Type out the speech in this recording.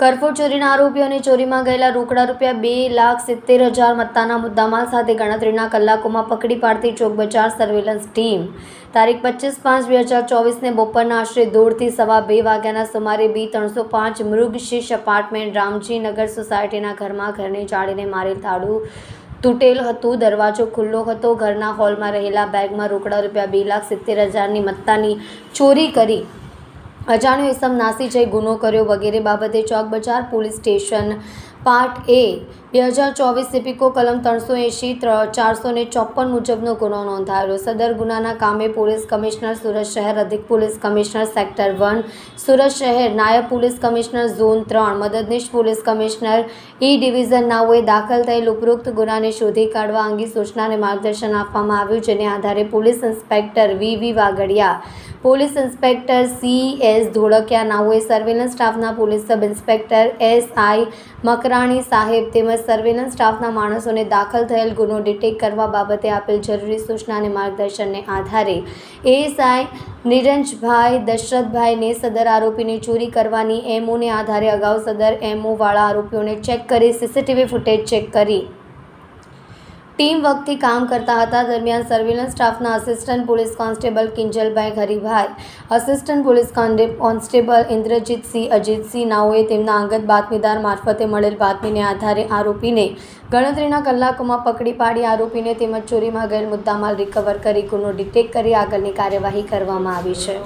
કરફોડ ચોરીના આરોપીઓ અને ચોરીમાં ગયેલા રોકડા રૂપિયા બે લાખ સિત્તેર હજાર મત્તાના મુદ્દામાલ સાથે ગણતરીના કલાકોમાં પકડી પાડતી ચોક બજાર સર્વેલન્સ ટીમ. તારીખ પચીસ પાંચ બે હજાર ચોવીસને બપોરના આશરે દોઢથી સવા બે વાગ્યાના સુમારે બી ત્રણસો પાંચ મૃગશીશ અપાર્ટમેન્ટ રામજીનગર સોસાયટીના ઘરમાં ઘરને જાળીને મારેલ તાળું તૂટેલ હતું. દરવાજો ખુલ્લો હતો. ઘરના હોલમાં રહેલા બેગમાં રોકડા રૂપિયા બે લાખ સિત્તેર હજારની મત્તાની ચોરી કરી અજાણ્યો ઇસમ નાસી જઈ ગુનો કર્યો વગેરે બાબતે ચોક બજાર પોલીસ સ્ટેશન પાર્ટ એ, બે હજાર ચોવીસ સિપિકો કલમ ત્રણસો એંશી ચારસો ને ચોપન મુજબનો ગુનો નોંધાયેલો. સદર ગુનાના કામે પોલીસ કમિશનર સુરત શહેર, અધિક police commissioner sector one, Surat શહેર, નાયબ પોલીસ કમિશનર ઝોન ત્રણ, મદદનીશ પોલીસ કમિશનર ઈ ડિવિઝન નાઓએ દાખલ થયેલ ઉપરોક્ત ગુનાને શોધી કાઢવા અંગે સૂચનાને માર્ગદર્શન આપવામાં આવ્યું, જેને આધારે police inspector V V Vagadiya police inspector C S Dholakiya નાઓએ surveillance સ્ટાફના police sub inspector S I Makrani સાહેબ તેમજ સર્વેલન્સ સ્ટાફના માણસોને દાખલ થયેલ ગુનો ડિટેક્ટ કરવા બાબતે આપેલ જરૂરી સૂચના અને માર્ગદર્શનને આધારે એએસઆઈ નિરંજભાઈ દશરથભાઈને સદર આરોપીની ચોરી કરવાની એમઓને આધારે અગાઉ સદર એમઓવાળા આરોપીઓને ચેક કરી, સીસીટીવી ફૂટેજ ચેક કરી. ટીમ વખતે કામ કરતા હતા. દરમિયાન સર્વેલન્સ સ્ટાફના assistant police constable Kinjalbhai Haribhai assistant police constable Indrajitsinh Ajitsinh નાઓએ તેમના અંગત બાતમીદાર મારફતે મળેલ બાતમીને આધારે આરોપીને ગણતરીના કલાકોમાં પકડી પાડી આરોપીને તેમજ ચોરીમાં ગયેલ મુદ્દામાલ રિકવર કરી, ગુનો ડિટેક્ટ કરી આગળની કાર્યવાહી કરવામાં આવી છે.